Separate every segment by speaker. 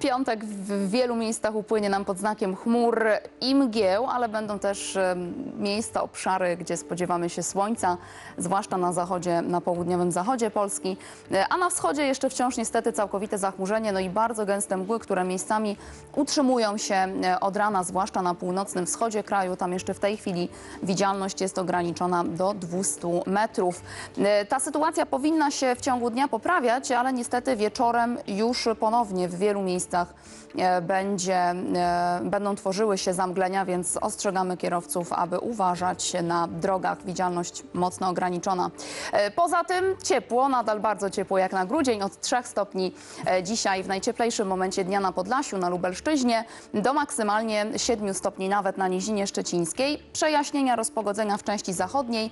Speaker 1: Piątek w wielu miejscach upłynie nam pod znakiem chmur i mgieł, ale będą też em, miejsca, obszary, gdzie spodziewamy się słońca, zwłaszcza na zachodzie, na południowym zachodzie Polski, E, a na wschodzie jeszcze wciąż niestety całkowite zachmurzenie, no i bardzo gęste mgły, które miejscami utrzymują się e, od rana, zwłaszcza na północnym wschodzie kraju. Tam jeszcze w tej chwili widzialność jest ograniczona do 200 metrów. E, Ta sytuacja powinna się w ciągu dnia poprawiać, ale niestety wieczorem już ponownie w wielu miejscach e, będzie, e, będą tworzyły się zamglenia, więc ostrzegamy kierowców, aby uważać na drogach. Widzialność mocno ograniczona. E, Poza tym ciepło, nadal bardzo ciepło jak na grudzień, od 3 stopni dzisiaj w najcieplejszym momencie dnia na Podlasiu, na Lubelszczyźnie, do maksymalnie 7 stopni nawet na Nizinie Szczecińskiej. Przejaśnienia rozpogodzenia w części zachodniej,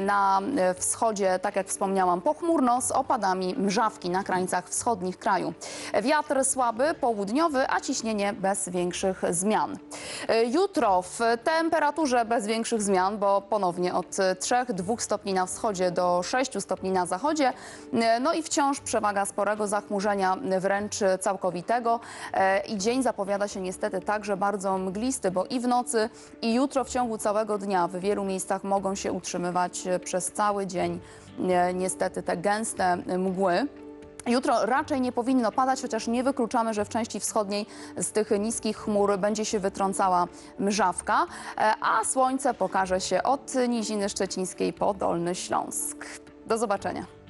Speaker 1: na wschodzie, tak jak wspomniałam, pochmurno z opadami mrzawki na krańcach wschodnich kraju. Wiatr słaby, południowy, a ciśnienie bez większych zmian. E, Jutro w temperaturze bez większych zmian, bo ponownie od 3-2 stopni na wschodzie do 6 stopni na zachodzie. E, No i wciąż przewaga sporego zachmurzenia, wręcz całkowitego. E, I dzień zapowiada się niestety także bardzo mglisty, bo i w nocy, i jutro w ciągu całego dnia w wielu miejscach mogą się utrzymywać przez cały dzień niestety te gęste mgły. Jutro raczej nie powinno padać, chociaż nie wykluczamy, że w części wschodniej z tych niskich chmur będzie się wytrącała mrzawka, e, a słońce pokaże się od Niziny Szczecińskiej po Dolny Śląsk. Do zobaczenia.